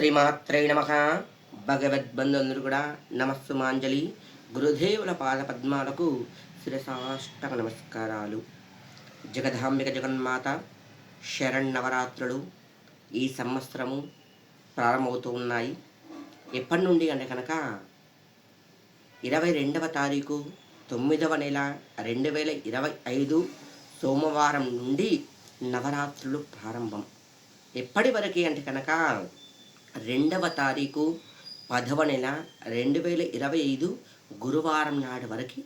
శ్రీమాత్రే నమ. భగవద్బంధుందరూ కూడా నమస్సుమాంజలి. గురుదేవుల పాద పద్మాలకు శిరసాష్టక నమస్కారాలు. జగదాంబిక జగన్మాత శరణవరాత్రులు ఈ సంవత్సరము ప్రారంభమవుతూ ఉన్నాయి. ఎప్పటి నుండి అంటే కనుక ఇరవై రెండవ తారీఖు తొమ్మిదవ నెల రెండు వేల ఇరవై ఐదు సోమవారం నుండి నవరాత్రులు ప్రారంభం. ఎప్పటి వరకు అంటే కనుక రెండవ తారీఖు పదవ నెల రెండు వేల ఇరవై ఐదు గురువారం నాటి వరకు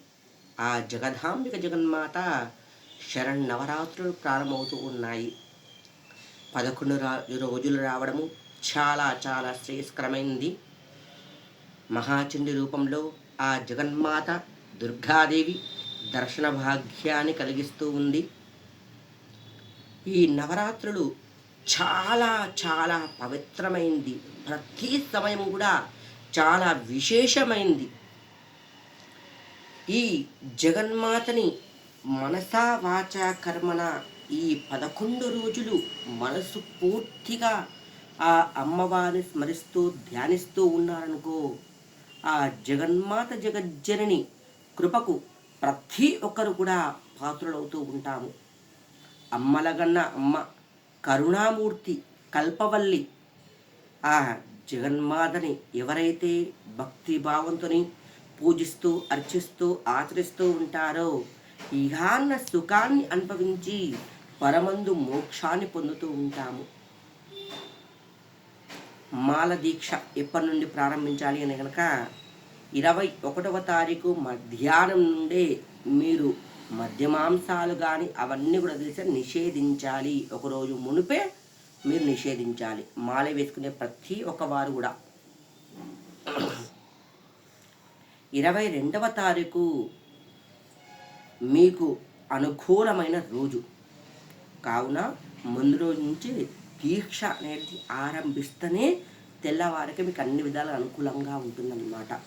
ఆ జగదాంబిక జగన్మాత శరణ్ నవరాత్రులు ప్రారంభమవుతూ ఉన్నాయి. పదకొండు రా రోజులు రావడము చాలా చాలా శ్రేయస్కరమైంది. మహాచండి రూపంలో ఆ జగన్మాత దుర్గాదేవి దర్శన భాగ్యాన్ని కలిగిస్తూ ఉంది. ఈ నవరాత్రులు చాలా చాలా పవిత్రమైంది. ప్రతి సమయం కూడా చాలా విశేషమైంది. ఈ జగన్మాతని మనసా వాచా కర్మన ఈ పదకొండు రోజులు మనసు పూర్తిగా ఆ అమ్మవారిని స్మరిస్తూ ధ్యానిస్తూ ఉన్నారనుకో ఆ జగన్మాత జగజ్జనని కృపకు ప్రతి ఒక్కరు కూడా పాత్రులవుతూ ఉంటాము. అమ్మలగన్న అమ్మ కరుణామూర్తి కల్పవల్లి. ఆ జగన్మాతని ఎవరైతే భక్తి భావంతోని పూజిస్తూ అర్చిస్తూ ఆచరిస్తూ ఉంటారో ఇహాన్న సుఖాన్ని అనుభవించి పరమందు మోక్షాన్ని పొందుతూ ఉంటాము. మాల దీక్ష ఎప్పటి నుండి ప్రారంభించాలి అని కనుక ఇరవై ఒకటవ తారీఖు మధ్యాహ్నం నుండే మీరు మద్యమాంసాలు కానీ అవన్నీ కూడా తెలిసి నిషేధించాలి. ఒకరోజు మునిపే మీరు నిషేధించాలి. మాల వేసుకునే ప్రతి ఒక్క వారు కూడా. ఇరవై రెండవ తారీఖు మీకు అనుకూలమైన రోజు. కావున ముందు రోజు నుంచి దీక్ష అనేది ఆరంభిస్తేనే తెల్లవారికి మీకు అన్ని విధాలు అనుకూలంగా ఉంటుందన్నమాట.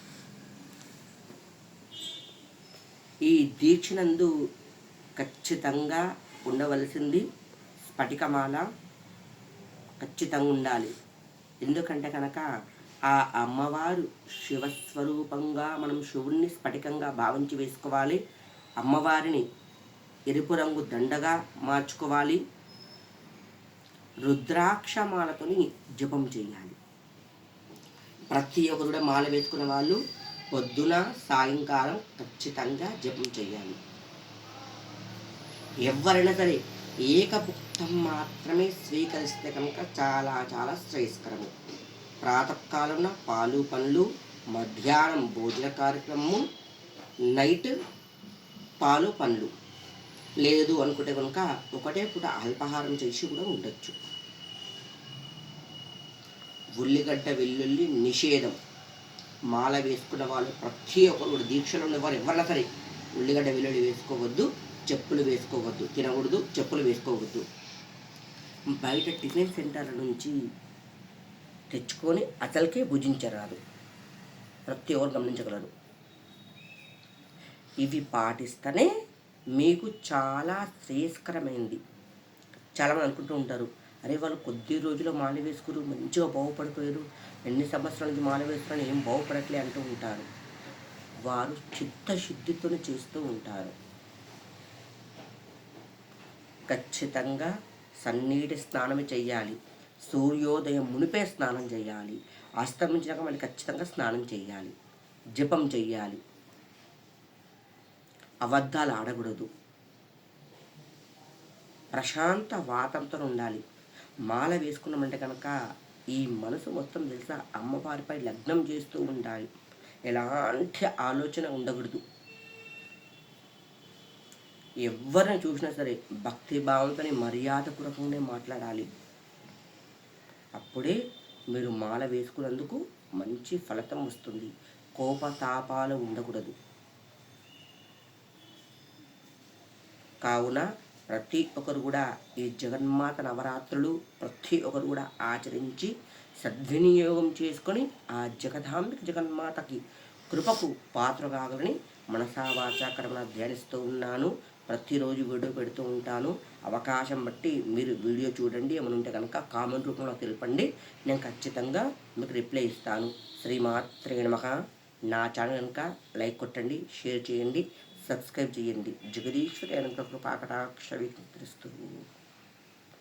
ఈ దీక్షనందు ఖచ్చితంగా ఉండవలసింది స్ఫటికమాల ఖచ్చితంగా ఉండాలి ఎందుకంటే కనుక ఆ అమ్మవారు శివస్వరూపంగా మనం శివుణ్ణి స్ఫటికంగా భావించి వేసుకోవాలి. అమ్మవారిని ఎరుపు రంగు దండగా మార్చుకోవాలి. రుద్రాక్షమాలతోని జపం చేయాలి. ప్రతి ఒక్కరు కూడా మాల వేసుకున్న వాళ్ళు పొద్దున సాయంకాలం ఖచ్చితంగా జపం చేయాలి ఎవరైనా సరే ఏకభుక్తం మాత్రమే స్వీకరిస్తే కనుక చాలా చాలా శ్రేయస్కరము. ప్రాతకాలంలో పాలు పండ్లు మధ్యాహ్నం భోజన కార్యక్రమము నైట్ పాలు పండ్లు. లేదు అనుకుంటే కనుక ఒకటే పూట అల్పాహారం చేసి కూడా ఉండొచ్చు. ఉల్లిగడ్డ వెల్లుల్లి నిషేధం. మాల వేసుకున్న వాళ్ళు ప్రతి ఒక్కరు కూడా దీక్షలు ఉన్నవారు ఎవరైనా సరే ఉల్లిగడ్డ వెల్లుల్లి వేసుకోవద్దు చెప్పులు వేసుకోవద్దు తినకూడదు చెప్పులు వేసుకోవద్దు. బయట టిఫిన్ సెంటర్ల నుంచి తెచ్చుకొని అసలుకే భుజించరాదు. ప్రతి ఒక్కరు గమనించగలరు. ఇవి పాటిస్తేనే మీకు చాలా శ్రేయస్కరమైంది. చాలామంది అనుకుంటూ ఉంటారు అరే వాళ్ళు కొద్ది రోజులు మాల వేసుకురు మంచిగా బాగుపడిపోయారు. ఎన్ని సంవత్సరాల నుంచి మాల వేసుకుని ఏం బాగుపడట్లే అంటూ ఉంటారు. వారు చిత్తశుద్ధితో చేస్తూ ఉంటారు. ఖచ్చితంగా సన్నీటి స్నానం చేయాలి సూర్యోదయం మునిపే స్నానం చేయాలి అస్తమించాక మళ్ళీ ఖచ్చితంగా స్నానం చేయాలి జపం చేయాలి అబద్ధాలు ఆడకూడదు. ప్రశాంత వాతంతో ఉండాలి. మాల వేసుకున్నామంటే కనుక ఈ మనసు మొత్తం తెలుసా అమ్మవారిపై లగ్నం చేస్తూ ఉండాలి. ఎలాంటి ఆలోచన ఉండకూడదు. ఎవరిని చూసినా సరే భక్తి భావంతో మర్యాదపూర్వకంగానే మాట్లాడాలి. అప్పుడే మీరు మాల వేసుకున్నందుకు మంచి ఫలితం వస్తుంది. కోపతాపాలు ఉండకూడదు. కావున ప్రతి ఒక్కరు కూడా ఈ జగన్మాత నవరాత్రులు ప్రతి ఒక్కరు కూడా ఆచరించి సద్వినియోగం చేసుకొని ఆ జగదాంబిక జగన్మాతకి కృపకు పాత్ర కాగలని మనసా ధ్యానిస్తూ ఉన్నాను. ప్రతిరోజు వీడియో పెడుతూ ఉంటాను. అవకాశం బట్టి మీరు వీడియో చూడండి. ఏమైనా ఉంటే కనుక కామెంట్ రూపంలో తెలపండి. నేను ఖచ్చితంగా మీకు రిప్లై ఇస్తాను. శ్రీమాత్రే నమః. నా ఛానల్ కనుక లైక్ కొట్టండి షేర్ చేయండి. సబ్స్క్రైబ్ చేయండి. జగదీశ్వరి అనుగ్రహ కృపాకటాక్ష వికరిస్తూ